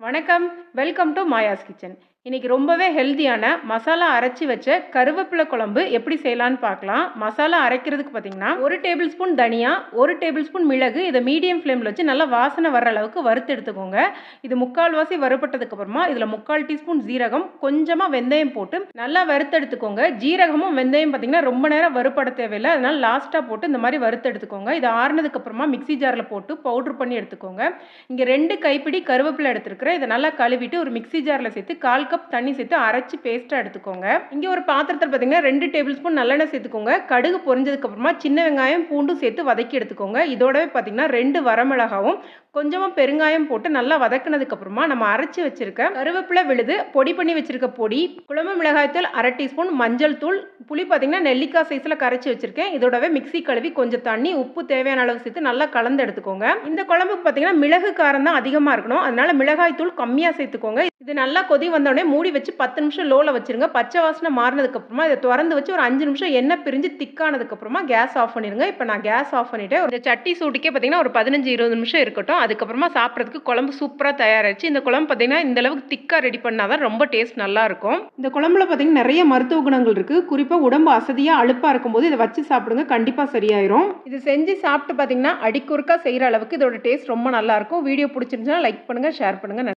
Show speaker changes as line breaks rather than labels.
வணக்கம். Welcome to Maya's kitchen இன்றைக்கி ரொம்பவே ஹெல்த்தியான மசாலா அரைச்சி வச்ச கருவேப்பிலை குழம்பு எப்படி செய்யலான்னு பார்க்கலாம். மசாலா அரைக்கிறதுக்கு பார்த்தீங்கன்னா ஒரு டேபிள் ஸ்பூன் தனியா ஒரு டேபிள் ஸ்பூன் மிளகு இதை மீடியம் ஃப்ளேமில் வச்சு நல்லா வாசனை வர அளவுக்கு வறுத்து எடுத்துக்கோங்க. இது முக்கால்வாசி வறுபட்டதுக்கப்புறமா இதில் முக்கால் டீஸ்பூன் ஜீரகம் கொஞ்சமாக வெந்தயம் போட்டு நல்லா வறுத்து எடுத்துக்கோங்க. ஜீரகமும் வெந்தயம் பார்த்தீங்கன்னா ரொம்ப நேரம் வறுபட தேவையில்லை. அதனால் லாஸ்ட்டாக போட்டு இந்த மாதிரி வறுத்து எடுத்துக்கோங்க. இது ஆறுனதுக்கப்புறமா மிக்சி மிக்ஸி ஜாரில் போட்டு பவுட்ரு பண்ணி எடுத்துக்கோங்க. இங்கே ரெண்டு கைப்பிடி கருவேப்பிலை எடுத்துருக்கிறேன். இதை நல்லா கழுவிட்டு ஒரு மிக்சி ஜாரில் சேர்த்து கால் கப் தண்ணி சேர்த்து அரைச்சி பேஸ்ட்டாக எடுத்துக்கோங்க. இங்கே ஒரு பாத்திரத்தில் பார்த்தீங்கன்னா ரெண்டு டேபிள் ஸ்பூன் நல்லெண்ணெய் சேர்த்துக்கோங்க. கடுகு பொரிஞ்சதுக்கு அப்புறமா சின்ன வெங்காயம் பூண்டும் சேர்த்து வதக்கி எடுத்துக்கோங்க. இதோடவே பார்த்தீங்கன்னா ரெண்டு வரமிளகாவும் கொஞ்சமாக பெருங்காயம் போட்டு நல்லா வதக்கினதுக்கப்புறமா நம்ம அரைச்சி வச்சிருக்க கருவேப்பிலை விழுது பொடி பண்ணி வச்சிருக்க பொடி குழம்பு மிளகாய்த்தூள் அரை டீஸ்பூன் மஞ்சள் தூள் புளி பார்த்தீங்கன்னா நெல்லிக்காய் சைஸில் கரைச்சி வச்சிருக்கேன். இதோடவே மிக்ஸி கழுவி கொஞ்சம் தண்ணி உப்பு தேவையான அளவு சேர்த்து நல்லா கலந்து எடுத்துக்கோங்க. இந்த குழம்புக்கு பார்த்தீங்கன்னா மிளகு காரம் தான் அதிகமாக இருக்கணும். அதனால மிளகாய் தூள் கம்மியாக சேர்த்துக்கோங்க. இது நல்லா கொதி வந்தோடனே மூடி வச்சு பத்து நிமிஷம் லோவில் வச்சுருங்க. பச்சை வாசனை மாறினதுக்கப்புறமா இதை திறந்து வச்சு ஒரு அஞ்சு நிமிஷம் எண்ணெய் பிரிஞ்சு திக்கானதுக்கப்புறமா கேஸ் ஆஃப் பண்ணிடுங்க இப்போ நான் கேஸ் ஆஃப் பண்ணிவிட்டேன் ஒரு சட்டி சூட்டுக்கே பார்த்தீங்கன்னா ஒரு பதினஞ்சு இருபது நிமிஷம் இருக்கட்டும். அதுக்கப்புறமா சாப்பிட்றதுக்கு குழம்பு சூப்பராக தயாராகிடுச்சு இந்த குழம்பு பார்த்தீங்கன்னா இந்த அளவுக்கு திக்காக ரெடி பண்ணால் தான் ரொம்ப டேஸ்ட் நல்லாயிருக்கும் இந்த குழம்புல பார்த்தீங்கன்னா நிறைய மருத்துவ குணங்கள் இருக்குது குறிப்பாக உடம்பு அசதியாக அழுப்பாக இருக்கும்போது இதை வச்சு சாப்பிடுங்க. கண்டிப்பாக சரியாயிரும். இது செஞ்சு சாப்பிட்டு பார்த்தீங்கன்னா அடிக்குறுக்காக செய்கிற அளவுக்கு இதோட டேஸ்ட் ரொம்ப நல்லாயிருக்கும் வீடியோ பிடிச்சிருந்துச்சுன்னா லைக் பண்ணுங்கள் ஷேர் பண்ணுங்கள்